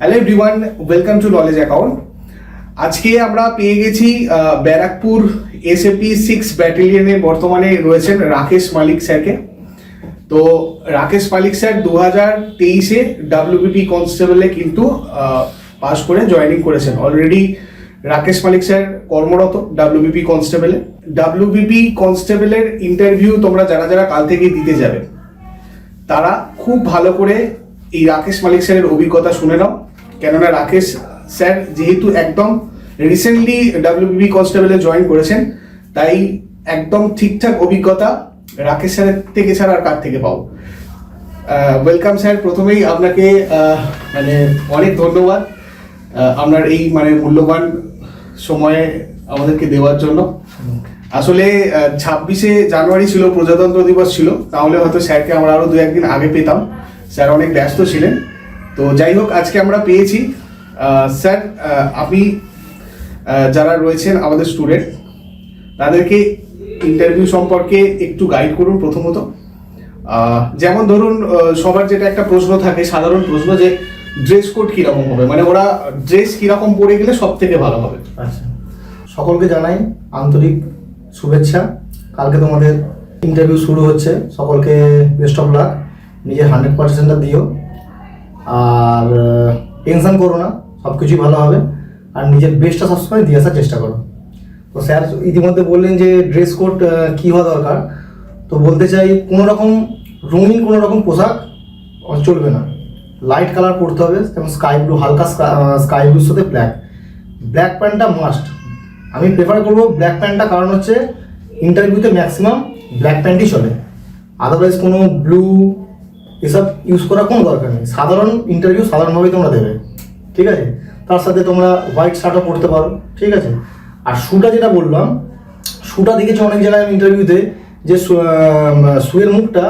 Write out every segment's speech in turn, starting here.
Hello everyone welcome to knowledge account আজকে আমরা পেয়ে গেছি ব্যারাকপুর এসএপি সিক্স ব্যাটালিয়নে বর্তমানে রয়েছেন রাকেশ মালিক স্যারকে। তো রাকেশ মালিক স্যার দু হাজার তেইশে ডাব্লিউবিপি কনস্টেবলে কিন্তু পাস করে জয়েনিং করেছেন। অলরেডি রাকেশ মালিক স্যার কর্মরত ডাব্লিউবিপি কনস্টেবলে ডাব্লিউবিপি কনস্টেবলের ইন্টারভিউ তোমরা যারা যারা কাল থেকে দিতে যাবে, তারা খুব ভালো করে এই রাকেশ মালিক স্যারের অভিজ্ঞতা শুনে নাও। কেননা রাকেশ স্যার যেহেতু একদম রিসেন্টলি ডাব্লিউবিবি কনস্টেবলে জয়েন করেছেন, তাই একদম ঠিকঠাক অভিজ্ঞতা রাকেশ স্যারের থেকে ছাড়া আর কার থেকে পাও ওয়েলকাম স্যার, প্রথমেই আপনাকে মানে অনেক ধন্যবাদ আপনার এই মানে মূল্যবান সময়ে আমাদেরকে দেওয়ার জন্য। আসলে ছাব্বিশে জানুয়ারি ছিল, প্রজাতন্ত্র দিবস ছিল, তাহলে হয়তো স্যারকে আমরা আরও দু একদিন আগে পেতাম। স্যার অনেক ব্যস্ত ছিলেন। তো যাই হোক, আজকে আমরা পেয়েছি স্যার আপনি যারা রয়েছেন আমাদের স্টুডেন্ট, তাদেরকে ইন্টারভিউ সম্পর্কে একটু গাইড করুন প্রথমত। যেমন ধরুন সবার যেটা একটা প্রশ্ন থাকে, সাধারণ প্রশ্ন যে ড্রেস কোড কীরকম হবে? মানে ওরা ড্রেস কীরকম পরে গেলে সব থেকে ভালো হবে? আচ্ছা। সকলকে জানাই আন্তরিক শুভেচ্ছা। কালকে তোমাদের ইন্টারভিউ শুরু হচ্ছে। সকলকে বেস্ট অফ লাক নিজের হান্ড্রেড পার্সেন্টটা দিও। আর টেনশন করো না সব কিছুই ভালো হবে। আর নিজের বেস্টটা সবসময় দিয়ে আসার চেষ্টা করো। তো স্যার ইতিমধ্যে বললেন যে ড্রেস কোড কী হওয়া দরকার? তো বলতে চাই, কোনো রকম রঙিন, কোনো রকম পোশাক চলবে না। লাইট কালার পরতে হবে, যেমন স্কাই ব্লু হালকা স্কাই ব্লুর সাথে ব্ল্যাক ব্ল্যাক প্যান্টটা মাস্ট আমি প্রেফার করব ব্ল্যাক প্যান্টটা কারণ হচ্ছে ইন্টারভিউতে ম্যাক্সিমাম ব্ল্যাক প্যান্টই চলে। আদারওয়াইজ কোনো ব্লু এসব ইউজ করার কোনো দরকার নেই। সাধারণ ইন্টারভিউ সাধারণভাবেই তোমরা দেবে। ঠিক আছে? তার সাথে তোমরা হোয়াইট শার্টও পরতে পারো। ঠিক আছে? আর শুটা যেটা বললাম শুটা দেখেছি অনেক জায়গায় ইন্টারভিউতে যে শুয়ের মুখটা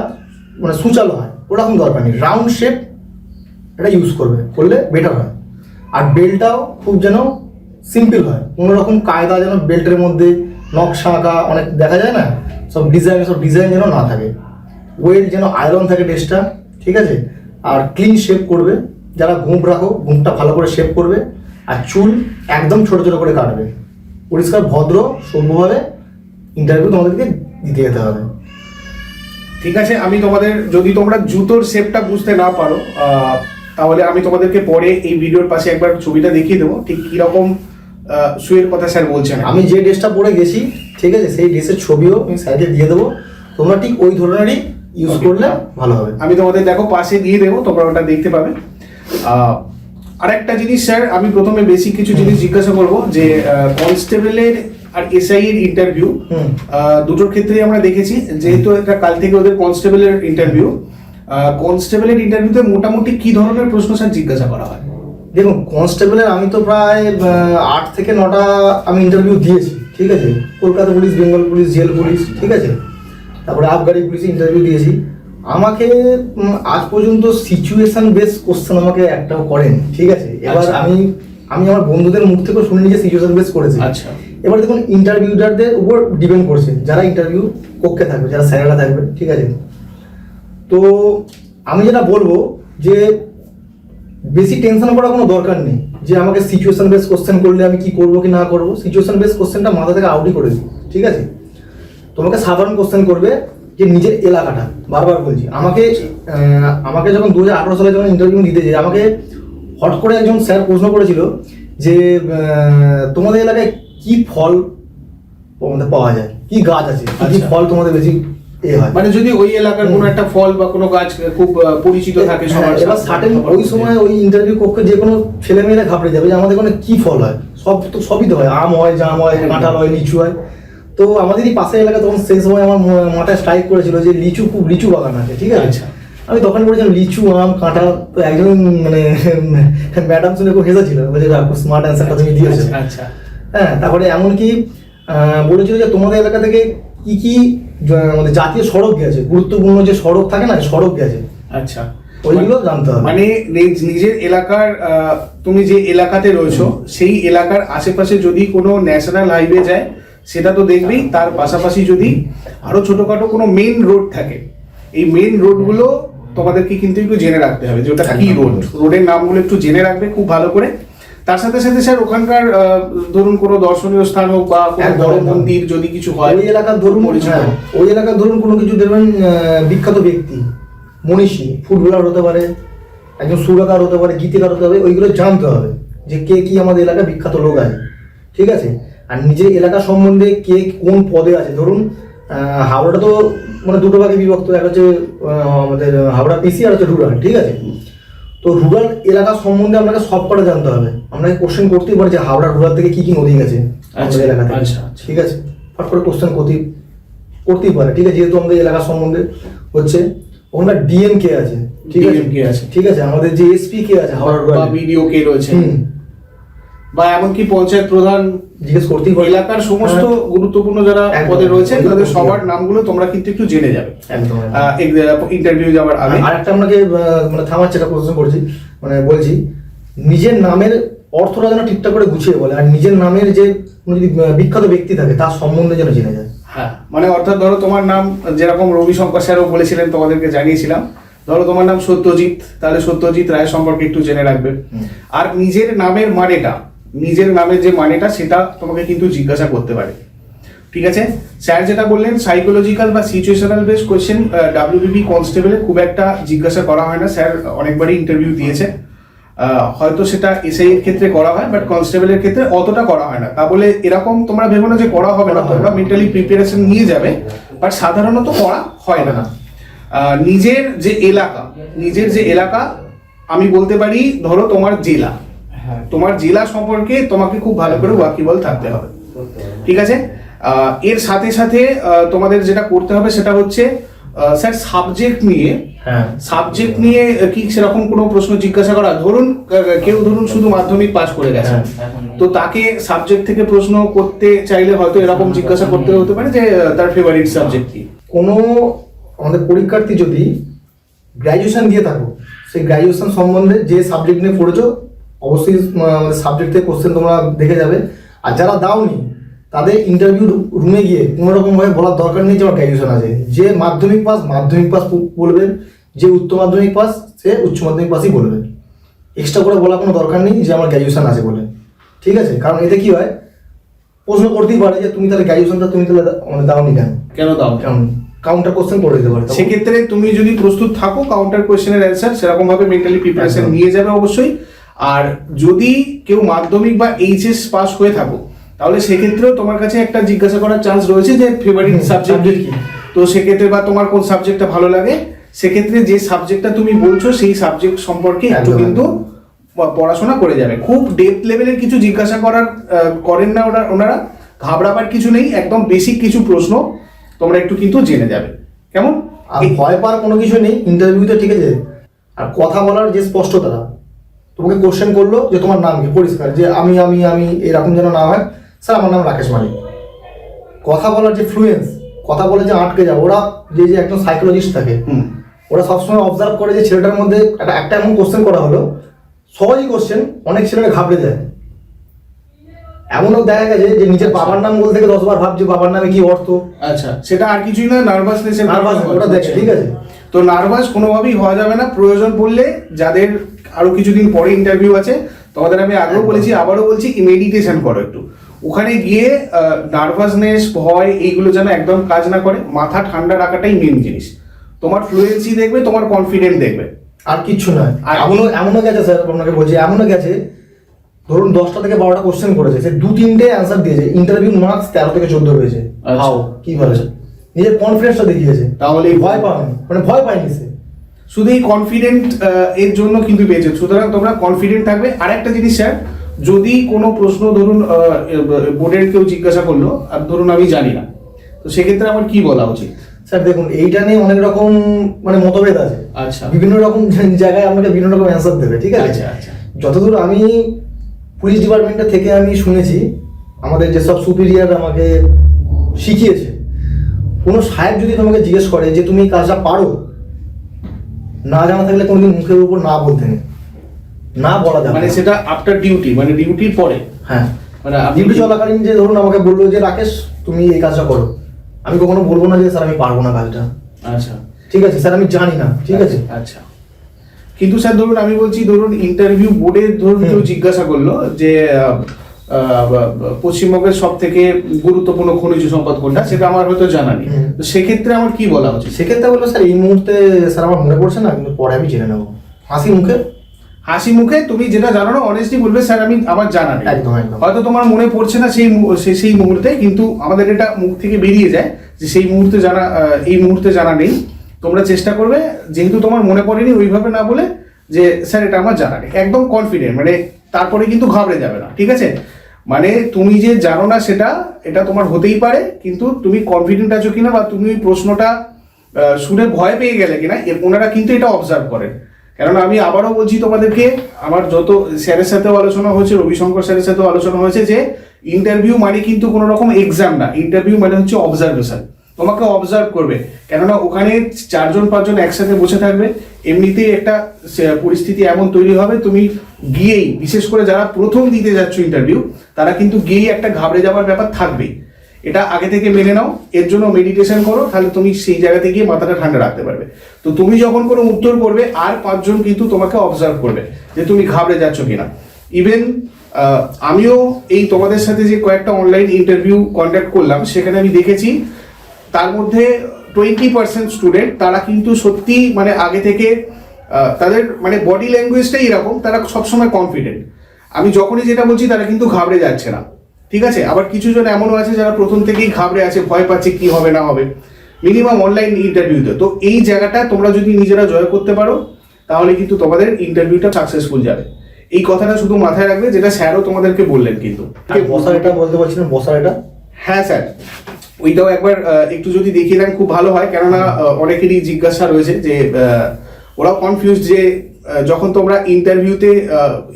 মানে সুচালো হয়। ওরকম দরকার নেই। রাউন্ড শেপ এটা ইউজ করবে। করলে বেটার হয়। আর বেল্টটাও খুব যেন সিম্পল হয়। কোনো রকম কায়দা যেন বেল্টের মধ্যে নকশা আঁকা অনেক দেখা যায় না? সব ডিজাইন সব ডিজাইন যেন না থাকে। ওয়েল যেন আয়রন থাকে ড্রেসটা ঠিক আছে? আর ক্লিন শেপ করবে। যারা ঘুম রাখো ঘুমটা ভালো করে শেপ করবে। আর চুল একদম ছোটো ছোটো করে কাটবে। পরিষ্কার ভদ্র সভ্যভাবে ইন্টারভিউ তোমাদেরকে দিতে যেতে হবে। ঠিক আছে আমি তোমাদের যদি তোমরা জুতোর শেপটা বুঝতে না পারো তাহলে আমি তোমাদেরকে পরে এই ভিডিওর পাশে একবার ছবিটা দেখিয়ে দেবো। ঠিক কীরকম শুয়ের কথা স্যার বলছেন। আমি যে ড্রেসটা পরে গেছি ঠিক আছে সেই ড্রেসের ছবিও আমি সাইডে দিয়ে দেবো। তোমরা ঠিক ওই ধরনেরই ইউজ করলে ভালো হবে। আমি তোমাদের দেখো পাশে দিয়ে দেবো তোমরা ওটা দেখতে পাবে। আরেকটা জিনিস স্যার আমি প্রথমে বেসিক কিছু জিনিস জিজ্ঞাসা করব যে কনস্টেবলের আর এসআই এর ইন্টারভিউ দুটোর ক্ষেত্রেই আমরা দেখেছি। যেহেতু এটা কাল থেকে ওদের কনস্টেবলের ইন্টারভিউ কনস্টেবলের ইন্টারভিউতে মোটামুটি কি ধরনের প্রশ্ন স্যার জিজ্ঞাসা করা হয়? দেখুন কনস্টেবলের আমি তো প্রায় আট থেকে নটা আমি ইন্টারভিউ দিয়েছি ঠিক আছে? Kolkata police Bengal police jail police ঠিক আছে? তারপরে আবগারি পুলিশে ইন্টারভিউ দিয়েছি। আমাকে আজ পর্যন্ত সিচুয়েশন বেস কোশ্চেন আমাকে একটাও করেন ঠিক আছে? এবার আচ্ছা। আমি আমি আমার বন্ধুদের মুখ থেকেও শুনে নিয়ে সিচুয়েশন বেস করেছি। আচ্ছা। এবার দেখুন ইন্টারভিউটারদের উপর ডিপেন্ড করছে যারা ইন্টারভিউ কক্ষে থাকবে যারা স্যারেরা থাকবে ঠিক আছে? তো আমি যেটা বলব যে বেশি টেনশন করার কোনো দরকার নেই যে আমাকে সিচুয়েশন বেস কোশ্চেন করলে আমি কি করব কি না করব। সিচুয়েশন বেস কোশ্চেনটা মাথা থেকে আউটই করে দিই ঠিক আছে? তোমাকে সাধারণ কোশ্চেন করবে যে নিজের এলাকাটা বারবার বলছি। আমাকে আমাকে যখন দু হাজার সালে যখন ইন্টারভিউ দিতে যাই আমাকে হট করে একজন স্যার প্রশ্ন করেছিল যে তোমাদের এলাকায় কি ফল তোমাদের পাওয়া যায়? কি গাছ আছে? কি আচ্ছা। ফল তোমাদের বেশি এ হয়? মানে যদি ওই এলাকার কোনো একটা ফল বা কোনো গাছ খুব পরিচিত থাকে সবার হ্যাঁ, এবার সাথে, সার্টেন ওই সময় ওই ইন্টারভিউ কক্ষে যে কোনো ছেলে মেয়েরা ঘাবড়ে যাবে যে আমাদের ওখানে কি ফল হয়? সব তো সবই তো হয়। আম হয় জাম হয় কাঁঠাল হয় লিচু হয়। তো আমাদেরই পাশের এলাকা তখন সেই সময় আমার মাথায় স্ট্রাইক করেছিল যে লিচু খুব লিচু বাগান আছে ঠিক আছে? আচ্ছা। আমি তখন বলেছিলাম লিচু আম কাঁটা তো একজন মানে ম্যাডাম শুনে খুব হেসেছিল বলছে স্মার্ট অ্যান্সারটা তুমি দিয়েছ। আচ্ছা, আচ্ছা। হ্যাঁ তারপরে এমনকি বলেছিল যে তোমাদের এলাকা থেকে কি কি আমাদের জাতীয় সড়ক গেছে গুরুত্বপূর্ণ যে সড়ক থাকে না সড়ক গেছে। আচ্ছা। ওইগুলো জানতে হবে। মানে নিজের এলাকার তুমি যে এলাকাতে রয়েছো সেই এলাকার আশেপাশে যদি কোনো ন্যাশনাল হাইওয়ে যায় সেটা তো দেখবেই তার পাশাপাশি যদি আরও ছোটখাটো কোনো মেইন রোড থাকে এই মেইন রোডগুলো তোমাদেরকে কিন্তু একটু জেনে রাখতে হবে যে ওটা কি। রোড রোডের নামগুলো একটু জেনে রাখবে খুব ভালো করে তার সাথে সাথে স্যার ওখানকার ধরুন কোনো দর্শনীয় স্থান হোক বা কোনো বড় মন্দির যদি কিছু হয় ওই এলাকার ধরুন। হ্যাঁ, ওই এলাকার ধরুন কোনো কিছু দেখবেন বিখ্যাত ব্যক্তি মনীষী ফুটবলার হতে পারে একজন সুরকার হতে পারে গীতিকার হতে হবে ওইগুলো জানতে হবে যে কে কি আমাদের এলাকায় বিখ্যাত লোক আছে ঠিক আছে আর নিজের এলাকা সম্বন্ধে কে কোন পদে আছে? ধরুন হাওড়াটা তো মানে দুটো ভাগে বিভক্ত একটা হচ্ছে আমাদের হাওড়া পিসি আর হচ্ছে রুরাল ঠিক আছে? তো রুরাল এলাকা সম্বন্ধে আপনাকে সব কটা জানতে হবে। আপনাকে কোশ্চেন করতেই পারে যে হাওড়া রুরাল থেকে কি কি নদী গেছে আচ্ছা, আমাদের এলাকা আচ্ছা, আচ্ছা। ঠিক আছে? ফট করে কোশ্চেন করতেই করতেই পারে ঠিক আছে? যেহেতু আমাদের এলাকা সম্বন্ধে হচ্ছে ওখানে ডিএম কে আছে ঠিক আছে। ঠিক আছে? আমাদের যে এসপি কে আছে হাওড়া রুরাল বিডিও কে রয়েছে। বা এমনকি পঞ্চায়েত প্রধান জিজ্ঞেস করতেই পারে। এলাকার সমস্ত হ্যাঁ, গুরুত্বপূর্ণ যারা পদে রয়েছে তাদের সবার নামগুলো তোমরা কিন্তু একটু জেনে যাবে। ইন্টারভিউ যাওয়ার আগে। আর একটা আপনাকে মানে থামাচ্ছে একটা প্রশ্ন করছি। মানে বলছি নিজের নামের অর্থটা যেন ঠিকঠাক করে গুছিয়ে বলে আর নিজের নামের যে যদি বিখ্যাত ব্যক্তি থাকে তার সম্বন্ধে যেন জেনে যায়। হ্যাঁ মানে অর্থাৎ ধরো তোমার নাম যেরকম রবি শঙ্কর স্যারও বলেছিলেন তোমাদেরকে জানিয়েছিলাম। ধরো তোমার নাম সত্যজিৎ তাহলে সত্যজিৎ রায় সম্পর্কে একটু জেনে রাখবে। আর নিজের নামের মানেটা নিজের নামের যে মানেটা, সেটা তোমাকে কিন্তু জিজ্ঞাসা করতে পারে। ঠিক আছে? স্যার যেটা বললেন সাইকোলজিক্যাল বা সিচুয়েশনাল বেস কোয়েশ্চেন ডাব্লিউবিপি কনস্টেবলে খুব একটা জিজ্ঞাসা করা হয় না। স্যার অনেকবারই ইন্টারভিউ দিয়েছে। হয়তো সেটা এসআই এর ক্ষেত্রে করা হয় বাট কনস্টেবলের ক্ষেত্রে অতটা করা হয় না। তা বলে এরকম তোমরা ভেবো না যে করা হবে না, তোমরা মেন্টালি প্রিপারেশন নিয়ে যাবে বাট সাধারণত করা হয় না। নিজের যে এলাকা, নিজের যে এলাকা, আমি বলতে পারি ধরো তোমার জেলা। তোমার জেলা সম্পর্কে তোমাকে খুব ভালো করে ওয়াকিবল থাকতে হবে। ঠিক আছে? আহ, এর সাথে সাথে তোমাদের যেটা করতে হবে সেটা হচ্ছে স্যার সাবজেক্ট নিয়ে হ্যাঁ। সাবজেক্ট নিয়ে কি সেরকম কোনো প্রশ্ন জিজ্ঞাসা করা? ধরুন কেউ ধরুন শুধু মাধ্যমিক পাস করে গেছে। হ্যাঁ। তো তাকে সাবজেক্ট থেকে প্রশ্ন করতে চাইলে হয়তো এরকম জিজ্ঞাসা করতে হতে পারে যে তার ফেভারিট সাবজেক্ট কি। কোনো আমাদের পরীক্ষার্থী যদি গ্র্যাজুয়েশন দিয়ে থাকো সেই গ্র্যাজুয়েশন সম্বন্ধে যে সাবজেক্ট নিয়ে পড়েছো অবশ্যই আমাদের সাবজেক্ট থেকে কোশ্চেন তোমরা দেখে যাবে। আর যারা দাওনি তাদের ইন্টারভিউ রুমে গিয়ে কোনো রকম ভাবে বলার দরকার নেই যে আমার গ্র্যাজুয়েশন আছে। যে মাধ্যমিক পাস মাধ্যমিক পাস বলবেন যে উচ্চ মাধ্যমিক পাস সে উচ্চ মাধ্যমিক পাসই বলবে। এক্সট্রা করে বলার কোনো দরকার নেই যে আমার গ্র্যাজুয়েশন আছে বলে। ঠিক আছে? কারণ এতে কি হয় প্রশ্ন করতেই পারে যে তুমি তাহলে গ্র্যাজুয়েশনটা তুমি তাহলে মানে দাওনি কেন? কেন দাও কেমন কাউন্টার কোশ্চেন করে দিতে পারে। সেক্ষেত্রে তুমি যদি প্রস্তুত থাকো কাউন্টার কোয়েশ্চেনের অ্যান্সার সেরকম ভাবে মেন্টালি প্রিপারেশন নিয়ে যাবে অবশ্যই। আর যদি কেউ মাধ্যমিক বা এইচএস পাস হয়ে থাকো তাহলে সেক্ষেত্রেও তোমার কাছে একটা জিজ্ঞাসা করার চান্স রয়েছে যে ফেভারিট হুম, সাবজেক্ট কি? তো সেক্ষেত্রে বা তোমার কোন সাবজেক্টটা ভালো লাগে? সেক্ষেত্রে যে সাবজেক্টটা তুমি বলছো সেই সাবজেক্ট সম্পর্কে একটু কিন্তু পড়াশোনা করে যাবে। খুব ডেপথ লেভেলের কিছু জিজ্ঞাসা করার করেন না ওরা ওনারা। ঘাবড়াবার কিছু নেই একদম বেসিক কিছু প্রশ্ন তোমরা একটু কিন্তু জেনে যাবে। কেমন? ভয় পাওয়ার কোনো কিছু নেই ইন্টারভিউতে ঠিক আছে। আর কথা বলার যে স্পষ্টতা তোমাকে কোশ্চেন করল যে তোমার নাম কি? পরিষ্কার। যে আমি আমি আমি এরকম যেন না হয়। স্যার আমার নাম রাকেশ মালিক। কথা বলার যে ফ্লুয়েন্স কথা বলে যে আটকে যায় ওরা যে যে একজন সাইকোলজিস্ট থাকে হুম। ওরা সবসময় অবজার্ভ করে যে ছেলেটার মধ্যে একটা একটা এমন কোশ্চেন করা হলো। সহজই কোশ্চেন অনেক ছেলেরা ঘাবড়ে যায়। এমনও দেখা গেছে যে নিজের বাবার নাম বলতে গেলে দশবার ভাবছে বাবার নামে কি অর্থ। আচ্ছা সেটা আর কিছুই না নার্ভাসনেস Nervous, ওটা দেখে, ঠিক আছে। তো নার্ভাস কোনোভাবেই হওয়া যাবে না। প্রয়োজন পড়লে যাদের আরও কিছুদিন পরে ইন্টারভিউ আছে। তোমাদের আমি আগেও বলেছি আবারও বলছি মেডিটেশন করো একটু। ওখানে গিয়ে নার্ভাসনেস ভয় এইগুলো যেন একদম কাজ না করে মাথা ঠান্ডা রাখাটাই মেন জিনিস। তোমার ফ্লুয়েন্সি দেখবে তোমার কনফিডেন্ট দেখবে। আর কিচ্ছু নয়। আর এমনও এমনও গেছে স্যার আপনাকে বলছি এমনও গেছে ধরুন দশটা থেকে বারোটা কোশ্চেন করেছে সে দু তিনটে অ্যান্সার দিয়েছে ইন্টারভিউ মার্কস তেরো থেকে চোদ্দ হয়েছে আচ্ছা। হাও কি বলেছে নিজের কনফিডেন্সটা দেখিয়েছে। তাহলেই ভয় পায়নি মানে ভয় পায়নি সে। শুধু এই কনফিডেন্ট এর জন্য কিন্তু পেয়েছে সুতরাং তোমরা কনফিডেন্ট থাকবে। আর একটা জিনিস স্যার যদি কোনো প্রশ্ন ধরুন বোর্ডের কেউ জিজ্ঞাসা করল আর ধরুন আমি জানি না তো সেক্ষেত্রে আমার কি বলা উচিত? স্যার দেখুন এইটা নিয়ে অনেক রকম মানে মতভেদ আছে। আচ্ছা। বিভিন্ন রকম জায়গায় আপনাকে বিভিন্ন রকম অ্যান্সার দেবে ঠিক আছে? আচ্ছা, আচ্ছা। যতদূর আমি পুলিশ ডিপার্টমেন্টটা থেকে আমি শুনেছি আমাদের যেসব সুপিরিয়ার আমাকে শিখিয়েছে কোনো সাহেব যদি তোমাকে জিজ্ঞেস করে যে তুমি কাজটা পারো না জানা থাকলে কোনোদিন মুখের উপর না বলতে নেই। না বলা যাবে মানে সেটা আফটার ডিউটি মানে ডিউটির পরে? হ্যাঁ। মানে আপনি ডিউটি চলাকালীন যে ধরুন আমাকে বলল যে রাকেশ তুমি এই কাজটা করো। আমি কখনো বলব না যে স্যার আমি পারব না কাজটা। আচ্ছা। ঠিক আছে স্যার আমি জানি না। ঠিক আছে। আচ্ছা। কিন্তু স্যার ধরুন আমি বলছি ধরুন ইন্টারভিউ বোর্ডে ধরুন কেউ জিজ্ঞাসা করল যে পশ্চিমবঙ্গের সব থেকে গুরুত্বপূর্ণ খনিজ সম্পদ কোনটা সেটা আমার হয়তো জানা নেই। তো সেক্ষেত্রে আমার কি বলা উচিত? সেক্ষেত্রে বলব স্যার এই মুহূর্তে স্যার আমার মনে পড়ছে না কিন্তু পরে আমি জেনে নেব। হাসি মুখে? হাসি মুখে? তুমি যেটা জানো না অনেস্টলি বলবে স্যার আমি আমার জানা নেই। একদম, একদম। হয়তো তোমার মনে পড়ছে না সেই সেই মুহূর্তে কিন্তু আমাদের এটা মুখ থেকে বেরিয়ে যায় যে সেই মুহূর্তে জানা এই মুহূর্তে জানা নেই। তোমরা চেষ্টা করবে যেহেতু তোমার মনে পড়েনি ওইভাবে না বলে যে স্যার এটা আমার জানা নেই। একদম কনফিডেন্ট মানে তারপরে কিন্তু ঘাবড়ে যাবে না, ঠিক আছে? মানে তুমি যে জানো না সেটা, এটা তোমার হতেই পারে, কিন্তু তুমি কনফিডেন্ট আছো কিনা বা তুমি প্রশ্নটা শুনে ভয় পেয়ে গেলে কিনা ওনারা কিন্তু এটা অবজার্ভ করেন। কেননা আমি আবারও বলছি তোমাদেরকে, আমার যত স্যারের সাথেও আলোচনা হয়েছে, রবিশঙ্কর স্যারের সাথেও আলোচনা হয়েছে যে ইন্টারভিউ মানে কিন্তু কোনো রকম এক্সাম না ইন্টারভিউ মানে হচ্ছে অবজারভেশন তোমাকে অবজার্ভ করবে। কেননা ওখানে চারজন, পাঁচজন একসাথে বসে থাকবে। এমনিতেই একটা পরিস্থিতি এমন তৈরি হবে, তুমি গিয়েই, বিশেষ করে যারা প্রথম দিতে যাচ্ছ ইন্টারভিউ তারা কিন্তু গিয়েই একটা ঘাবড়ে যাওয়ার ব্যাপার থাকবেই এটা আগে থেকে মেনে নাও, এর জন্য মেডিটেশন করো, তাহলে তুমি সেই জায়গাতে গিয়ে মাথাটা ঠান্ডা রাখতে পারবে। তো তুমি যখন কোনো উত্তর করবে, আর পাঁচজন কিন্তু তোমাকে অবজার্ভ করবে যে তুমি ঘাবড়ে যাচ্ছ কিনা। ইভেন আমিও এই তোমাদের সাথে যে কয়েকটা অনলাইন ইন্টারভিউ কন্ডাক্ট করলাম, সেখানে আমি দেখেছি তার মধ্যে টোয়েন্টি পার্সেন্ট স্টুডেন্ট তারা কিন্তু সত্যি মানে আগে থেকে তাদের মানে বডি ল্যাঙ্গুয়েজটাই এরকম তারা সবসময় কনফিডেন্ট আমি যখনই যেটা বলছি তারা কিন্তু ঘাবড়ে যাচ্ছে না। ঠিক আছে? আবার কিছু জন এমনও আছে যারা প্রথম থেকেই ঘাবড়ে আছে ভয় পাচ্ছে কি হবে না হবে। মিনিমাম অনলাইন ইন্টারভিউতে তো। এই জায়গাটা তোমরা যদি নিজেরা জয় করতে পারো তাহলে কিন্তু তোমাদের ইন্টারভিউটা সাকসেসফুল যাবে। এই কথাটা শুধু মাথায় রাখবে যেটা স্যারও তোমাদেরকে বললেন কিন্তু। বসার এটা বলতে পারছিলেন বসার এটা? হ্যাঁ স্যার। ওইটাও একবার একটু যদি দেখিয়ে দেন খুব ভালো হয়। কেননা অনেকেরই জিজ্ঞাসা রয়েছে যে ওরাও কনফিউজ যে যখন তোমরা ইন্টারভিউতে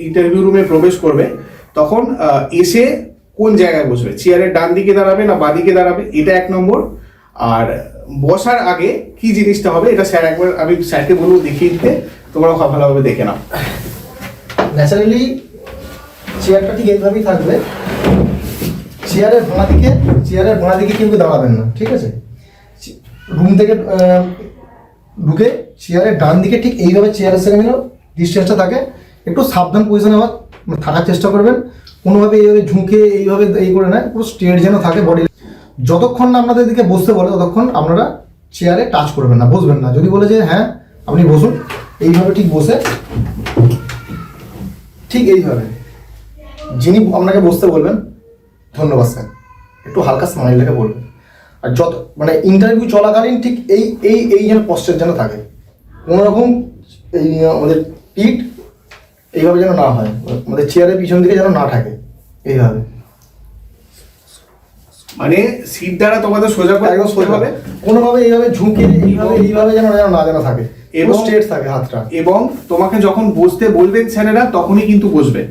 ইন্টারভিউ রুমে প্রবেশ করবে, তখন এসে কোন জায়গায় বসবে? চেয়ারের ডান দিকে দাঁড়াবে না বাদিকে দাঁড়াবে? এটা এক নম্বর। আর বসার আগে কি জিনিসটা হবে, এটা স্যার একবার, আমি স্যারকে বলব দেখিয়ে দিতে তোমরা ভালোভাবে দেখে নাও। ন্যাচারালি চেয়ারটা ঠিক এইভাবেই থাকবে। চেয়ারের বাঁ দিকে চেয়ারের বাঁ দিকে কিন্তু দাঁড়াবেন না, ঠিক আছে? রুম থেকে ঢুকে চেয়ারের ডান দিকে ঠিক এইভাবে চেয়ারের সঙ্গে যেন ডিস্টেন্সটা থাকে একটু সাবধান পজিশনে আবার থাকার চেষ্টা করবেন। কোনোভাবে এইভাবে ঝুঁকে এইভাবে এই করে না পুরো স্ট্রেট যেন থাকে বডি যতক্ষণ না আপনাদের দিকে বসতে বলে, ততক্ষণ আপনারা চেয়ারে টাচ করবেন না, বসবেন না। যদি বলে যে হ্যাঁ আপনি বসুন। এইভাবে ঠিক বসে, ঠিক এইভাবে। যিনি আপনাকে বসতে বলবেন, ধন্যবাদ, স্যার। একটু হালকা স্মাইল রেখে বলবেন আর যত মানে ইন্টারভিউ চলাকালীন ঠিক এই এই এই যেন পশ্চার যেন থাকে। কোনো রকম এই আমাদের পিঠ এইভাবে যেন না হয়। আমাদের চেয়ারের পিছন দিকে যেন না থাকে। এইভাবে। মানে সিট দ্বারা তোমাদের সোজা করে একদম সোজা। হবে? কোনোভাবে এইভাবে ঝুঁকে এইভাবে এইভাবে যেন যেন না যেন থাকে। এবং স্ট্রেট থাকে হাতটা। এবং তোমাকে যখন বসতে বলবেন স্যারেরা তখনই কিন্তু বসবে।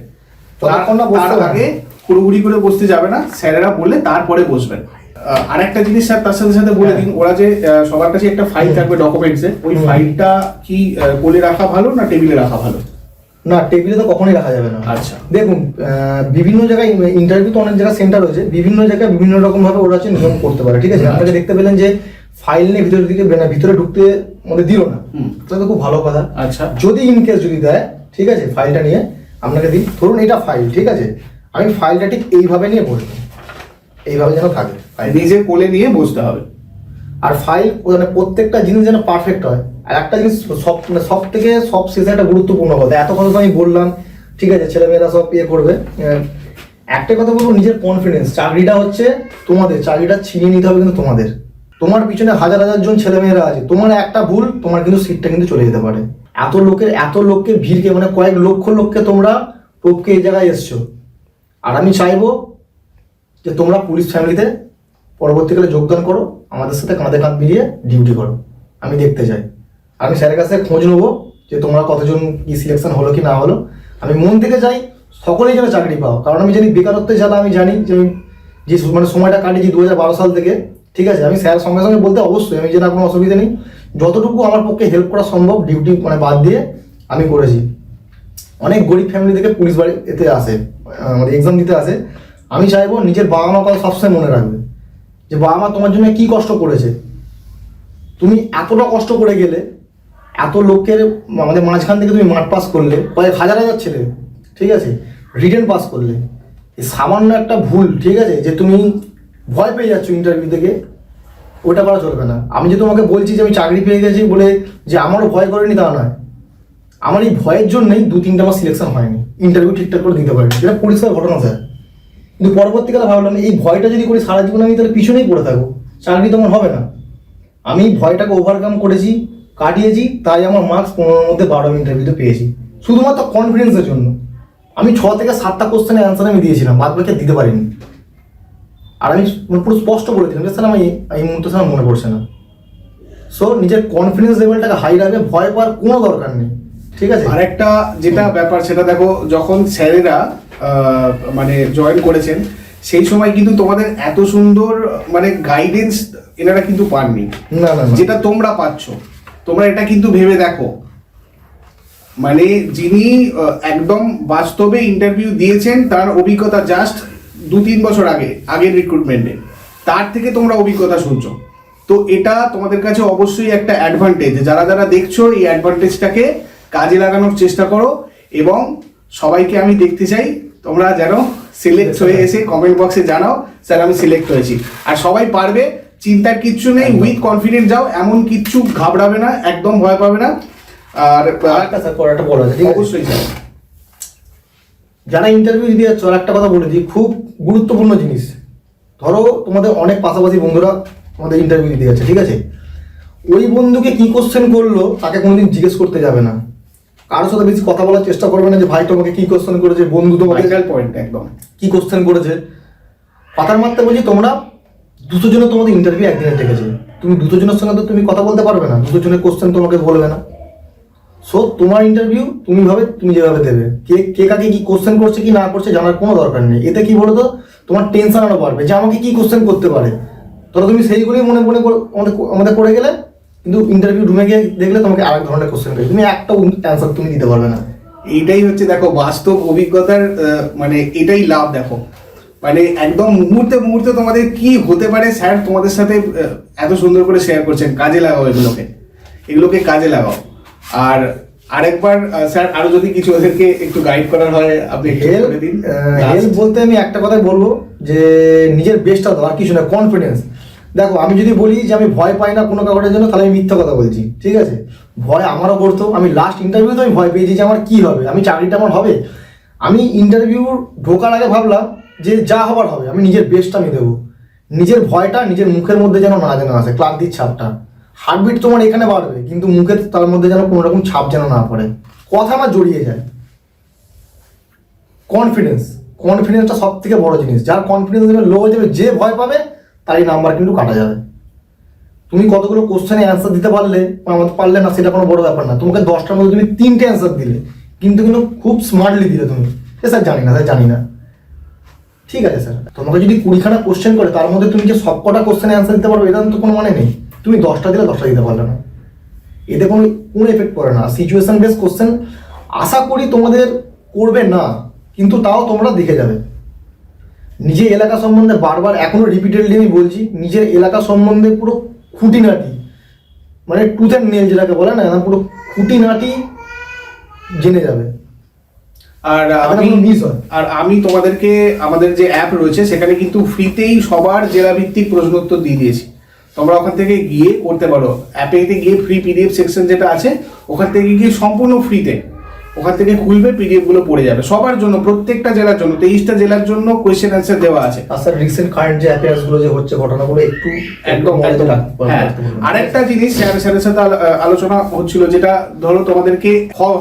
ততক্ষণ না বসতে আগে হুড়ুহুড়ি করে বসতে যাবে না স্যারেরা বললে তারপরে বসবেন। আহ, আরেকটা জিনিস স্যার তার সাথে সাথে বলে দিন ওরা যে সবার কাছে একটা ফাইল থাকবে ডকুমেন্টসে ওই ফাইলটা কি কোলে রাখা ভালো না টেবিলে রাখা ভালো? না টেবিলে তো কখনোই রাখা যাবে না। আচ্ছা। দেখুন বিভিন্ন জায়গায় ইন্টারভিউ তো অনেক জায়গায় সেন্টার রয়েছে বিভিন্ন জায়গায় বিভিন্ন রকম ভাবে ওরা হচ্ছে নিয়ম করতে পারে ঠিক আছে? আচ্ছা। আপনাকে দেখতে পেলেন যে ফাইল নিয়ে ভিতরের দিকে না ভিতরে ঢুকতে মানে দিল না। তো খুব ভালো কথা। আচ্ছা। যদি ইন কেস যদি দেয় ঠিক আছে ফাইলটা নিয়ে আপনাকে দিন ধরুন এটা ফাইল ঠিক আছে? আমি ফাইলটা ঠিক এইভাবে নিয়ে বসবো। এইভাবে যেন থাকে। ফাইল নিজে কোলে নিয়ে বসতে হবে। আর ফাইল মানে প্রত্যেকটা জিনিস যেন পারফেক্ট হয়। আর একটা জিনিস সব মানে সব থেকে সব শেষে একটা গুরুত্বপূর্ণ কথা। এত কথা তো আমি বললাম। ঠিক আছে ছেলেমেয়েরা সব ইয়ে করবে। একটা কথা বলব নিজের কনফিডেন্স চাকরিটা হচ্ছে তোমাদের। চাকরিটা ছিনিয়ে নিতে হবে কিন্তু তোমাদের। তোমার পিছনে হাজার হাজার জন ছেলেমেয়েরা আছে। তোমার একটা ভুল তোমার কিন্তু সিটটা কিন্তু চলে যেতে পারে। এত লোকের এত লোককে ভিড়কে মানে কয়েক লক্ষ লোককে তোমরা টপকে এই জায়গায় এসছো। আর আমি চাইব যে তোমরা পুলিশ ফ্যামিলিতে পরবর্তীকালে যোগদান করো, আমাদের সাথে কাঁধে কাঁধ মিলিয়ে ডিউটি করো। আমি দেখতে চাই। আমি স্যারের কাছে খোঁজ নেব যে তোমরা কতজন কি সিলেকশন হলো কি না হলো। আমি মন থেকে চাই সকলেই যেন চাকরি পাও। কারণ আমি জানি বেকারত্বের জ্বালা, আমি জানি যে আমি যে মানে সময়টা কাটিয়েছি দু হাজার বারো সাল থেকে, ঠিক আছে? আমি স্যার সঙ্গে সঙ্গে বলতে অবশ্যই আমি যে না কোনো অসুবিধা নেই। যতটুকু আমার পক্ষে হেল্প করা সম্ভব ডিউটি মানে বাদ দিয়ে আমি করেছি। অনেক গরিব ফ্যামিলি থেকে পুলিশ বাড়ি এতে আসে। মানে এক্সাম দিতে আসে, আমি চাইব নিজের বাবা মা কথা সবসময় মনে রাখবে, যে বাবা মা তোমার জন্য কি কষ্ট করেছে। তুমি এতটা কষ্ট করে গেলে, এত লোকের আমাদের মাঝখান থেকে তুমি মাঠ পাস করলে, কয়েক হাজার হাজার ছেলে, ঠিক আছে রিটেন পাস করলে, এই সামান্য একটা ভুল, ঠিক আছে, যে তুমি ভয় পেয়ে যাচ্ছ ইন্টারভিউ থেকে, ওটা করা চলবে না। আমি যে তোমাকে বলছি যে আমি চাকরি পেয়ে গেছি বলে যে আমারও ভয় করেনি তা নয়। আমার এই ভয়ের জন্যই দু তিনটা আমার সিলেকশন হয়নি। ইন্টারভিউ ঠিকঠাক করে দিতে পারিনি। এটা পরিষ্কার ঘটনা স্যার। কিন্তু পরবর্তীকালে ভাবলাম, এই ভয়টা যদি করি সারা জীবন আমি তাহলে পিছনেই পড়ে থাকব। চাকরি তো আমার হবে না। আমি ভয়টাকে ওভারকাম করেছি, কাটিয়েছি, তাই আমার মার্কস পনেরোর মধ্যে বারো ইন্টারভিউতে পেয়েছি। শুধুমাত্র কনফিডেন্সের জন্য। আমি ছ থেকে সাতটা কোশ্চেনের অ্যান্সার আমি দিয়েছিলাম, বাদ বাকি দিতে পারিনি। আর আমি মানে পুরো স্পষ্ট বলেছিলাম যে, স্যার আমি এই মুহূর্তে স্যার মনে পড়ছে না। সো নিজের কনফিডেন্স লেভেলটাকে হাই রাখবে, ভয় পাওয়ার কোনো দরকার নেই। ঠিক আছে? আরেকটা যেটা ব্যাপার সেটা দেখো যখন স্যারেরা মানে জয়েন করেছেন সেই সময় কিন্তু তোমাদের এত সুন্দর মানে গাইডেন্স এনারা কিন্তু পাননি। না না না। যেটা তোমরা পাচ্ছ তোমরা এটা কিন্তু ভেবে দেখো। মানে যিনি একদম বাস্তবে ইন্টারভিউ দিয়েছেন তার অভিজ্ঞতা জাস্ট দু তিন বছর আগে আগের রিক্রুটমেন্টে তার থেকে তোমরা অভিজ্ঞতা শুনছো। তো এটা তোমাদের কাছে অবশ্যই একটা অ্যাডভান্টেজ যারা যারা দেখছ এই অ্যাডভান্টেজটাকে কাজে লাগানোর চেষ্টা করো এবং সবাইকে আমি দেখতে চাই। তোমরা যেন সিলেক্ট হয়ে এসে কমেন্ট বক্সে জানাও স্যার আমি সিলেক্ট হয়েছি। আর সবাই পারবে চিন্তার কিচ্ছু নেই উইথ কনফিডেন্ট যাও এমন কিচ্ছু ঘাবড়াবে না একদম ভয় পাবে না। আর আছে অবশ্যই স্যার যারা ইন্টারভিউ দিতে যাচ্ছ আর একটা কথা বলে দিই খুব গুরুত্বপূর্ণ জিনিস। ধরো তোমাদের অনেক পাশাপাশি বন্ধুরা তোমাদের ইন্টারভিউ দিতে যাচ্ছে ঠিক আছে? ওই বন্ধুকে কি কোশ্চেন করল তাকে কোনোদিন জিজ্ঞেস করতে যাবে না। কারোর সাথে বেশি কথা বলার চেষ্টা করবে না যে ভাই তোমাকে কি কোশ্চেন করেছে বন্ধু তোমাকে পয়েন্ট একদম। কি কোশ্চেন করেছে? পাতার মারতে বলছি তোমরা দুশো জনের তোমাদের ইন্টারভিউ একদিনে ডেকেছে তুমি দুটো জনের সঙ্গে তো তুমি কথা বলতে পারবে না দুটো জনের কোশ্চেন তোমাকে বলবে না। সো তোমার ইন্টারভিউ তুমি ভাবে তুমি যেভাবে দেবে। কে কে কাকে কি কোশ্চেন করছে কি না করছে জানার কোনো দরকার নেই। এতে কি বলতো তোমার টেনশন আরও বাড়বে যে আমাকে কি কোশ্চেন করতে পারে। ধরো তুমি সেইগুলোই মনে মনে করে- আমাদের করে গেলে কিন্তু ইন্টারভিউ রুমে গিয়ে দেখলে তোমাকে আরেক ধরনের কোশ্চেন করে। তুমি একটা অ্যান্সার তুমি দিতে পারবে না। এইটাই হচ্ছে দেখো বাস্তব অভিজ্ঞতার মানে এটাই লাভ দেখো। মানে একদম মুহূর্তে মুহূর্তে তোমাদের কি হতে পারে স্যার তোমাদের সাথে এত সুন্দর করে শেয়ার করছেন কাজে লাগাও এগুলোকে। এগুলোকে কাজে লাগাও। আর আরেকবার স্যার আরও যদি কিছু ওদেরকে একটু গাইড করার হয় আপনি হেল্প বলতে আমি একটা কথাই বলব যে নিজের বেস্টটা দাও আর কিছু না কনফিডেন্স দেখো, আমি যদি বলি যে আমি ভয় পাই না কোনো কাগজের জন্য, তাহলে আমি মিথ্যা কথা বলছি, ঠিক আছে? ভয় আমারও করতো আমি লাস্ট ইন্টারভিউতে আমি ভয় পেয়েছি যে আমার কি হবে, আমি চাকরিটা আমার হবে। আমি ইন্টারভিউ ঢোকার আগে ভাবলাম যে যা হবার হবে, আমি নিজের বেস্টটা আমি দেবো। নিজের ভয়টা নিজের মুখের মধ্যে যেন না যেন আসে, ক্লান্তির ছাপটা। হার্টবিট তোমার এখানে বাড়বে, কিন্তু মুখে তার মধ্যে যেন কোনো রকম ছাপ যেন না পড়ে। কথা আমার জড়িয়ে যায়। কনফিডেন্স কনফিডেন্সটা সব থেকে বড় জিনিস। যার কনফিডেন্স লো হয়ে যাবে যে ভয় পাবে তারই নাম্বার কিন্তু কাটা যাবে। তুমি কতগুলো কোশ্চেনে অ্যান্সার দিতে পারলে আমাদের পারলে না, সেটা কোনো বড় ব্যাপার না। তোমাকে দশটার মধ্যে তুমি তিনটে অ্যান্সার দিলে। কিন্তু কিন্তু খুব স্মার্টলি দিলে তুমি। এ স্যার জানি না স্যার জানি না। ঠিক আছে স্যার তোমাকে যদি কুড়িখানা কোশ্চেন করে, তার মধ্যে তুমি যে সব কটা কোশ্চেনে অ্যান্সার দিতে পারবে এটা তো কোনো মানে নেই। তুমি দশটা দিলে দশটা দিতে পারলে না। এতে কোনো কোনো এফেক্ট পড়ে না। সিচুয়েশন বেস কোশ্চেন আশা করি তোমাদের করবে না, কিন্তু তাও তোমরা দেখে যাবে। নিজের এলাকা সম্বন্ধে বারবার এখনও রিপিটেডলি আমি বলছি নিজের এলাকা সম্বন্ধে পুরো খুঁটিনাটি মানে টুথ অ্যান্ড নেল যেটাকে বলে না পুরো খুঁটিনাটি জেনে যাবে। আর আমি। আর আমি তোমাদেরকে আমাদের যে অ্যাপ রয়েছে সেখানে কিন্তু ফ্রিতেই সবার জেলা ভিত্তিক প্রশ্ন উত্তর দিয়ে দিয়েছি। তোমরা ওখান থেকে গিয়ে করতে পারো। অ্যাপেতে গিয়ে ফ্রি পিডিএফ সেকশন যেটা আছে ওখান থেকে গিয়ে সম্পূর্ণ ফ্রিতে ওখান থেকে খুলবে পিডিএফগুলো পড়ে যাবে। সবার জন্য প্রত্যেকটা জেলার জন্য তেইশটা জেলার জন্য কোয়েশ্চেন অ্যান্সার দেওয়া আছে। আর স্যার রিসেন্ট কারেন্ট যে অ্যাফেয়ার্সগুলো যে হচ্ছে ঘটনাগুলো একটু একদম হ্যাঁ আরেকটা জিনিস স্যার স্যারের সাথে আলোচনা হচ্ছিল যেটা ধরো তোমাদেরকে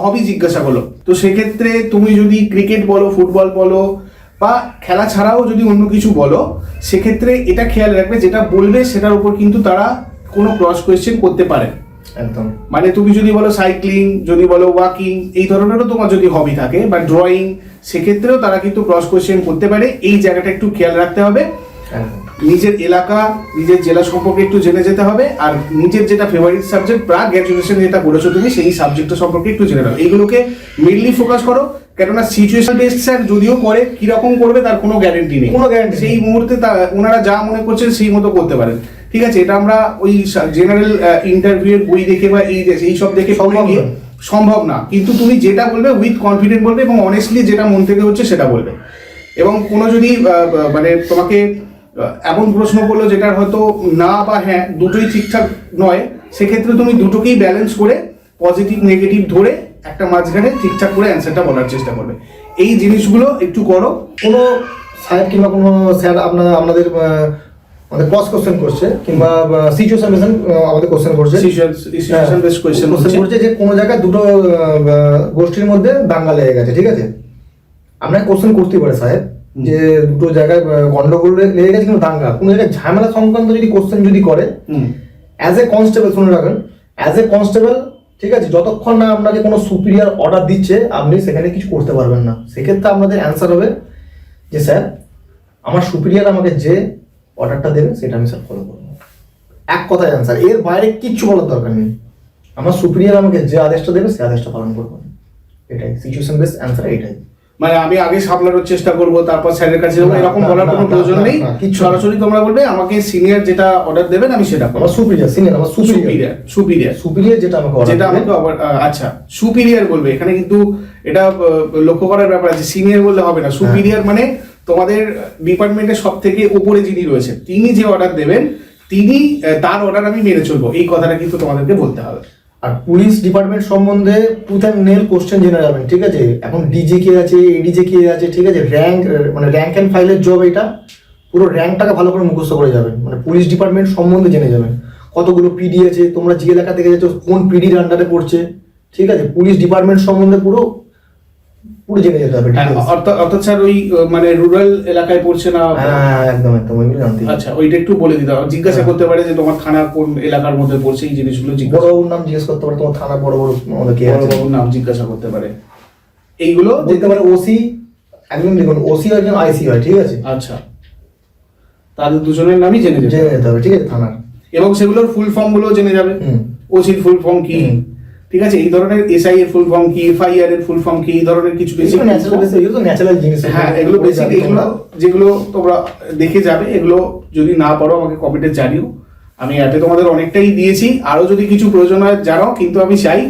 হবি জিজ্ঞাসা করল। তো সেক্ষেত্রে তুমি যদি ক্রিকেট বলো ফুটবল বলো বা খেলা ছাড়াও যদি অন্য কিছু বলো সেক্ষেত্রে এটা খেয়াল রাখবে যেটা বলবে সেটার উপর কিন্তু তারা কোনো ক্রস কোয়েশ্চেন করতে পারে একদম। মানে তুমি যদি বলো সাইক্লিং যদি বলো ওয়াকিং এই ধরনেরও তোমার যদি হবি থাকে বা ড্রয়িং সেক্ষেত্রেও তারা কিন্তু ক্রস কোয়েশ্চেন করতে পারে। এই জায়গাটা একটু খেয়াল রাখতে হবে। নিজের এলাকা নিজের জেলা সম্পর্কে একটু জেনে যেতে হবে। আর নিজের যেটা ফেভারিট সাবজেক্ট প্রাক গ্র্যাজুয়েশন যেটা করেছ তুমি সেই সাবজেক্টটা সম্পর্কে একটু জেনে নাও। এইগুলোকে মেনলি ফোকাস করো। কেননা সিচুয়েশন বেসড স্যার যদিও করে কীরকম করবে তার কোনো গ্যারেন্টি নেই। কোনো নেই। সেই মুহূর্তে তা ওনারা যা মনে করছেন সেই মতো করতে পারেন। ঠিক আছে এটা আমরা ওই জেনারেল ইন্টারভিউ এর বই দেখে বা এই এই সব দেখে সম্ভব সম্ভব না। কিন্তু তুমি যেটা বলবে উইথ কনফিডেন্ট বলবে এবং অনেস্টলি যেটা মন থেকে হচ্ছে সেটা বলবে। এবং কোনো যদি মানে তোমাকে এমন প্রশ্ন করল যেটার হয়তো না বা হ্যাঁ দুটোই ঠিকঠাক নয় সেক্ষেত্রে তুমি দুটোকেই ব্যালেন্স করে পজিটিভ নেগেটিভ ধরে একটা মাঝখানে ঠিকঠাক করে অ্যান্সারটা বলার চেষ্টা করবে। এই জিনিসগুলো একটু করো। কোনো স্যার কিংবা কোনো স্যার আপনার আপনাদের আমাদের ক্রস কোশ্চেন করছে কিংবা সিচুয়েশন বেসন আমাদের কোশ্চেন করছে। সিচুয়েশন বেস কোশ্চেন করছে। যে কোনো জায়গায় দুটো গোষ্ঠীর মধ্যে দাঙ্গা লেগে গেছে ঠিক আছে? আপনাকে কোশ্চেন করতেই পারে সাহেব যে দুটো জায়গায় গন্ডগোল লেগে গেছে কিন্তু দাঙ্গা। কোনো জায়গায় ঝামেলা সংক্রান্ত যদি কোশ্চেন যদি করে অ্যাজ এ কনস্টেবল শুনে রাখেন অ্যাজ এ কনস্টেবল ঠিক আছে যতক্ষণ না আপনাকে কোনো সুপিরিয়ার অর্ডার দিচ্ছে আপনি সেখানে কিছু করতে পারবেন না। সেক্ষেত্রে আপনাদের অ্যান্সার হবে যে স্যার আমার সুপিরিয়ার আমাকে যে অর্ডারটা দেবে সেটা আমি স্যার ফলো করব। এক কথায় অ্যান্সার এর বাইরে কিচ্ছু বলার দরকার নেই। আমার সুপিরিয়ার আমাকে যে আদেশটা দেবে সেই আদেশটা পালন করব। এটাই সিচুয়েশন বেস অ্যান্সার এটাই। মানে আমি আগে সামলানোর চেষ্টা করব তারপর স্যারের কাছে যাব এরকম বলার কোনো প্রয়োজন নেই। না। সরাসরি তোমরা বলবে আমাকে সিনিয়র যেটা অর্ডার দেবেন আমি সেটা করব। সুপিরিয়ার সিনিয়র আমার সুপিরিয়ার সুপিরিয়ার সুপিরিয়ার যেটা আমাকে যেটা আমাকে আচ্ছা সুপিরিয়ার বলবে। এখানে কিন্তু এটা লক্ষ্য করার ব্যাপার আছে। সিনিয়র বললে হবে না। সুপিরিয়ার মানে তোমাদের ডিপার্টমেন্টের সব থেকে উপরে যিনি রয়েছেন, তিনি যে অর্ডার দেবেন, তিনি তার অর্ডার আমি মেনে চলবো। এই কথাটা কিন্তু তোমাদেরকে বলতে হবে। আর পুলিশ ডিপার্টমেন্ট সম্বন্ধে টুথ অ্যান্ড নেল কোশ্চেন জেনে যাবেন ঠিক আছে? এখন ডিজে কে আছে এডিজে কে আছে, ঠিক আছে? র্যাঙ্ক মানে র্যাঙ্ক অ্যান্ড ফাইলের জব এটা, পুরো র্যাঙ্কটাকে ভালো করে মুখস্থ করে যাবেন মানে পুলিশ ডিপার্টমেন্ট সম্বন্ধে জেনে যাবেন কতগুলো পিডি আছে, তোমরা যে এলাকা থেকে যাচ্ছ, কোন পিডির আন্ডারে পড়ছে, ঠিক আছে? পুলিশ ডিপার্টমেন্ট সম্বন্ধে পুরো পুরো জেনে যেতে হবে অর্থাৎ অর্থাৎ স্যার ওই মানে রুরাল এলাকায় পড়ছে না? হ্যাঁ একদম একদম ওইগুলো আচ্ছা ওইটা একটু বলে দিতে হবে। জিজ্ঞাসা হ্যাঁ। করতে পারে যে তোমার থানা কোন এলাকার মধ্যে পড়ছে এই জিনিসগুলো জিজ্ঞাসা বড়বাবুর নাম জিজ্ঞেস করতে পারে তোমার থানা বড় বড় কে আছে? বড়বাবুর নাম জিজ্ঞাসা করতে পারে। এইগুলো বলতে পারে ওসি একদম দেখুন ওসি একজন আইসি হয় ঠিক আছে? আচ্ছা। তাদের দুজনের নামই জেনে যেতে হবে। ঠিক আছে থানার। এবং সেগুলোর ফুল ফর্মগুলো জেনে যাবে। ওসির ফুল ফর্ম কি। ঠিক আছে? এই ধরনের এসআই এর ফুল ফর্ম কি? এফ এফআইআর এর ফুল ফর্ম কি? এই ধরনের কিছু বেশি ন্যাচারাল তো ন্যাচারাল জিনিস। হ্যাঁ এগুলো বেসিক যেগুলো তোমরা দেখে যাবে এগুলো যদি না পারো আমাকে কমেন্টে জানিও। আমি অ্যাপে তোমাদের অনেকটাই দিয়েছি। আরও যদি কিছু প্রয়োজন হয় জানাও। কিন্তু আমি চাই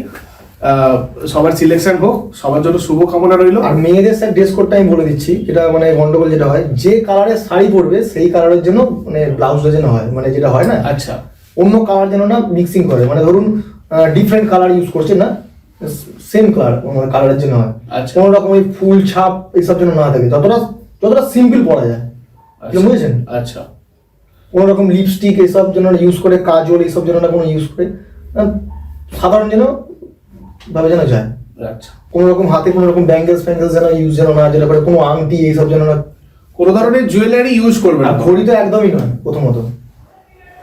সবার সিলেকশন হোক সবার জন্য শুভ কামনা রইল। আর মেয়েদের স্যার ড্রেস কোডটা আমি বলে দিচ্ছি এটা মানে গন্ডগোল যেটা হয় যে কালারের শাড়ি পরবে সেই কালারের জন্য মানে ব্লাউজটা যেন হয় মানে যেটা হয় না আচ্ছা। অন্য কালার যেন না মিক্সিং করে। মানে ধরুন ডিফারেন্ট কালার ইউজ করছে না? সেম কালার মানে কালারের জন্য হয়। আচ্ছা। কোনো রকম ওই ফুল ছাপ এইসব যেন না থাকে। যতটা যতটা সিম্পল পড়া যায়। আচ্ছা। বুঝেছেন আচ্ছা। কোনো রকম লিপস্টিক এসব যেন ইউজ করে কাজল এইসব যেন না কোনো ইউজ করে। সাধারণ যেন ভাবে যেন যায়। আচ্ছা। কোনো রকম হাতে কোনো রকম ব্যাঙ্গেলস ফ্যাঙ্গেলস যেন ইউজ যেন না যেন করে কোনো আংটি এইসব যেন না কোনো ধরনের জুয়েলারি ইউজ করবে না। ঘড়ি তো একদমই নয় প্রথমত।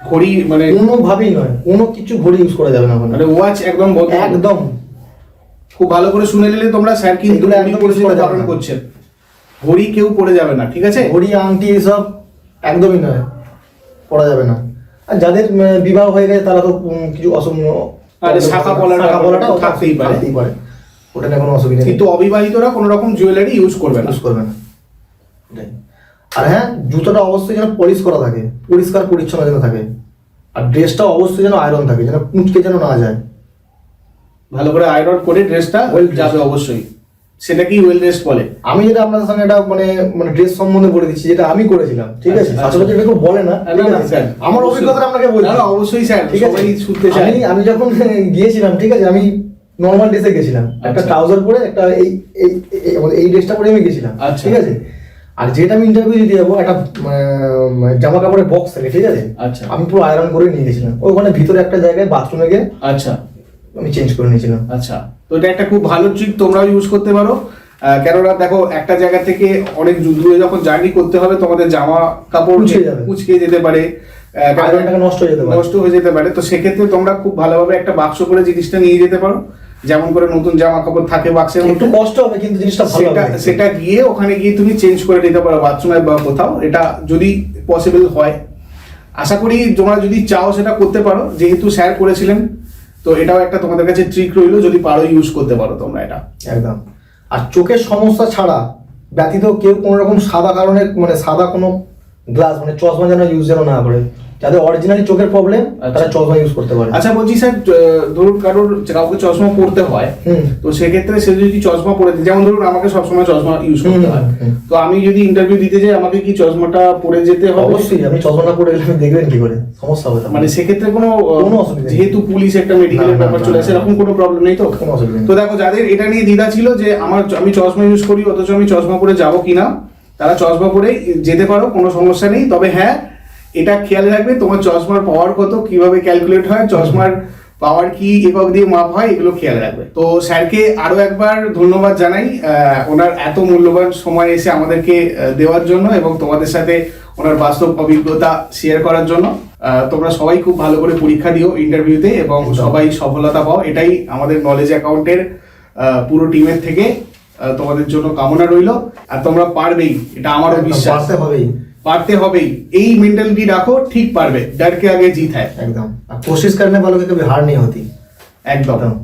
ঘড়ি মানে কোনোভাবেই নয়। কোনো কিছু ঘড়ি ইউজ করা যাবে না মানে ওয়াচ একদম একদম। খুব ভালো করে শুনে নিলে তোমরা স্যার কিন্তু পরে না। করছেন। ঘড়ি কেউ পরে যাবে না ঠিক আছে? ঘড়ি আংটি এসব একদমই নয়। পড়া যাবে না। আর যাদের বিবাহ হয়ে গেছে তারা তো কিছু অসম আরে শাখা পলাটা- শাখা পলাটা থাকতেই পারে। পারে। পারে। ওটা নিয়ে কোনো অসুবিধা নেই। কিন্তু অবিবাহিতরা কোনো রকম জুয়েলারি ইউজ করবে না। ইউজ করবে না। এটাই। আর হ্যাঁ জুতোটা অবশ্যই যেন পলিশ করা থাকে পরিষ্কার পরিচ্ছন্ন যেন থাকে। আর ড্রেসটা অবশ্যই যেন আয়রন থাকে যেন কুঁচকে যেন না যায়। ভালো করে আয়রন করে ড্রেসটা ওয়েল যাবে অবশ্যই। সেটা কি ওয়েল ড্রেস বলে? আমি যেটা আপনাদের সঙ্গে এটা মানে মানে ড্রেস সম্বন্ধে বলে দিচ্ছি যেটা আমি করেছিলাম ঠিক আছে? আসলে সচরাচর এটা কেউ বলে না আমার। অভিজ্ঞতা আপনাকে বলছি। না, অবশ্যই স্যার, ঠিক আছে? শুনতে চায়। আমি যখন গিয়েছিলাম ঠিক আছে আমি নর্মাল ড্রেসে গেছিলাম। একটা আচ্ছা। ট্রাউজার পরে একটা এই এই এই- ড্রেসটা পরে আমি গেছিলাম আচ্ছা। ঠিক আছে? আর যেটা আমি ইন্টারভিউ দিতে যাব একটা জামা কাপড়ের বক্স থাকে ঠিক আছে? আচ্ছা। আমি পুরো আয়রন করে নিয়ে গেছিলাম ওখানে ভিতরে একটা জায়গায় বাথরুমে গিয়ে আচ্ছা। আমি চেঞ্জ করে নিয়েছিলাম। আচ্ছা। তো এটা একটা খুব ভালো ট্রিক তোমরাও ইউজ করতে পারো। কেননা দেখো একটা জায়গা থেকে অনেক দূরে যখন জার্নি করতে হবে তোমাদের জামা কাপড় কুঁচকে যাবে। কুচকে যেতে পারে। নষ্ট হয়ে যেতে পারে। নষ্ট হয়ে যেতে পারে। তো সেক্ষেত্রে তোমরা খুব ভালোভাবে একটা বাক্স করে জিনিসটা নিয়ে যেতে পারো। যেমন করে নতুন জামা কাপড় থাকে বাক্সে একটু কষ্ট হবে কিন্তু জিনিসটা ভালো সেটা গিয়ে ওখানে গিয়ে তুমি চেঞ্জ করে নিতে পারো বাথরুমে বা কোথাও। এটা যদি পসিবল হয়। আশা করি তোমরা যদি চাও সেটা করতে পারো। যেহেতু স্যার করেছিলেন তো এটাও একটা তোমাদের কাছে ট্রিক রইল যদি পারো ইউজ করতে পারো তোমরা এটা। একদম। আর চোখের সমস্যা ছাড়া ব্যতীত কেউ কোনো রকম সাদা কারণে মানে সাদা কোনো গ্লাস মানে চশমা যেন ইউজ যেন না করে। যাদের অরিজিনালি চোখের প্রবলেম তারা চশমা ইউজ করতে পারে। আচ্ছা বলছি স্যার ধরুন কারোর কাউকে চশমা পড়তে হয় তো সেক্ষেত্রে সে যদি চশমা পরে যেমন ধরুন আমাকে সবসময় চশমা ইউজ করতে হয় তো আমি যদি ইন্টারভিউ দিতে যাই আমাকে কি চশমাটা পরে যেতে হবে? অবশ্যই আপনি চশমাটা পরে গেলে দেখবেন কি করে সমস্যা হবে মানে সেক্ষেত্রে কোনো কোনো অসুবিধা। যেহেতু পুলিশ একটা মেডিকেলের না, ব্যাপার চলে আসে এরকম কোনো প্রবলেম নেই তো? কোনো অসুবিধা তো দেখো যাদের এটা নিয়ে দ্বিধা ছিল যে আমার আমি চশমা ইউজ করি অথচ আমি চশমা পরে যাব কিনা তারা চশমা পরে যেতে পারো কোনো সমস্যা নেই। তবে হ্যাঁ এটা খেয়াল রাখবে তোমার চশমার পাওয়ার কত কীভাবে ক্যালকুলেট হয় চশমার পাওয়ার কি একক দিয়ে মাপ হয় এগুলো খেয়াল রাখবে। তো স্যারকে আরও একবার ধন্যবাদ জানাই ওনার এত মূল্যবান সময় এসে আমাদেরকে দেওয়ার জন্য এবং তোমাদের সাথে ওনার বাস্তব অভিজ্ঞতা শেয়ার করার জন্য। তোমরা সবাই খুব ভালো করে পরীক্ষা দিও ইন্টারভিউতে এবং সবাই সফলতা পাও। এটাই আমাদের নলেজ অ্যাকাউন্টের পুরো টিমের থেকে তোমাদের জন্য কামনা রইল। আর তোমরা পারবেই এটা আমারও বিশ্বাস। হবেই। পারতে হবেই এই মেন্টালিটি রাখো ঠিক পারবে ডর के आगे जीत है एकदम अब कोशिश करने वालों की कभी हार नहीं होती একদম একদম।